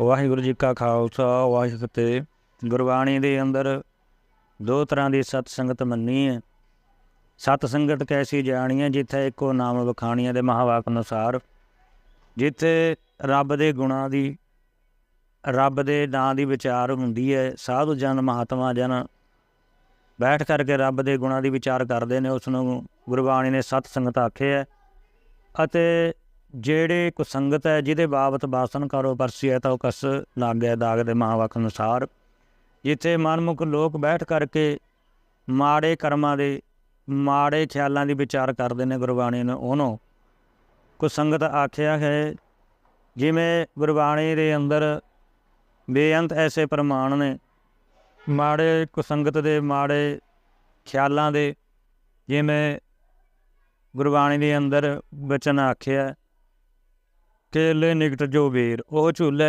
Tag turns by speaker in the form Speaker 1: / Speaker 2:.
Speaker 1: ਵਾਹਿਗੁਰੂ ਜੀ ਕਾ ਖਾਲਸਾ, ਵਾਹਿਗੁਰੂ ਜੀ ਕੀ ਫਤਿਹ। ਗੁਰਬਾਣੀ ਦੇ ਅੰਦਰ ਦੋ ਤਰ੍ਹਾਂ ਦੀ ਸਤ ਸੰਗਤ ਮੰਨੀ ਹੈ। ਸਤ ਸੰਗਤ ਕੈਸੀ ਜਾਣੀ ਹੈ ਜਿੱਥੇ ਇੱਕੋ ਨਾਮ ਵਖਾਣੀਆਂ ਦੇ ਮਹਾਵਾਕ ਅਨੁਸਾਰ, ਜਿੱਥੇ ਰੱਬ ਦੇ ਗੁਣਾਂ ਦੀ, ਰੱਬ ਦੇ ਨਾਂ ਦੀ ਵਿਚਾਰ ਹੁੰਦੀ ਹੈ। ਸਾਧੂ ਜਨ, ਮਹਾਤਮਾ ਜਨ ਬੈਠ ਕਰਕੇ ਰੱਬ ਦੇ ਗੁਣਾਂ ਦੀ ਵਿਚਾਰ ਕਰਦੇ ਨੇ। ਉਸ ਨੂੰ ਗੁਰਬਾਣੀ ਨੇ ਸਤ ਸੰਗਤ ਆਖਿਆ ਹੈ। ਅਤੇ ਜਿਹੜੇ ਕੋ ਸੰਗਤ ਹੈ, ਜਿਹਦੇ ਬਾਬਤ ਬਾਸਨ ਕਰੋ, ਪਰਸੀ ਹੈ ਤਾਂ ਉਹ ਕਸ ਲਾਗਿਆ ਦਾਗ ਦੇ ਮਹਾਵਾਕ ਅਨੁਸਾਰ। ਜਿੱਥੇ ਮਨਮੁਖ ਲੋਕ ਬੈਠ ਕਰਕੇ ਮਾੜੇ ਕਰਮਾਂ ਦੇ, ਮਾੜੇ ਖਿਆਲਾਂ ਦੀ ਵਿਚਾਰ ਕਰਦੇ ਨੇ ਗੁਰਬਾਣੀ ਨੇ, ਉਹਨੂੰ ਕੋ ਸੰਗਤ ਆਖਿਆ ਹੈ, ਜਿਵੇਂ ਗੁਰਬਾਣੀ ਦੇ ਅੰਦਰ ਬੇਅੰਤ ਐਸੇ ਪ੍ਰਮਾਣ ਨੇ, ਮਾੜੇ ਕੁਸੰਗਤ ਦੇ ਮਾੜੇ ਖਿਆਲਾਂ ਦੇ, ਜਿਵੇਂ ਗੁਰਬਾਣੀ ਦੇ ਅੰਦਰ ਬਚਨ ਆਖਿਆ ਕੇਲੇ ਨਿਕਟ ਜੋ ਵੀਰ ਉਹ ਝੂਲੇ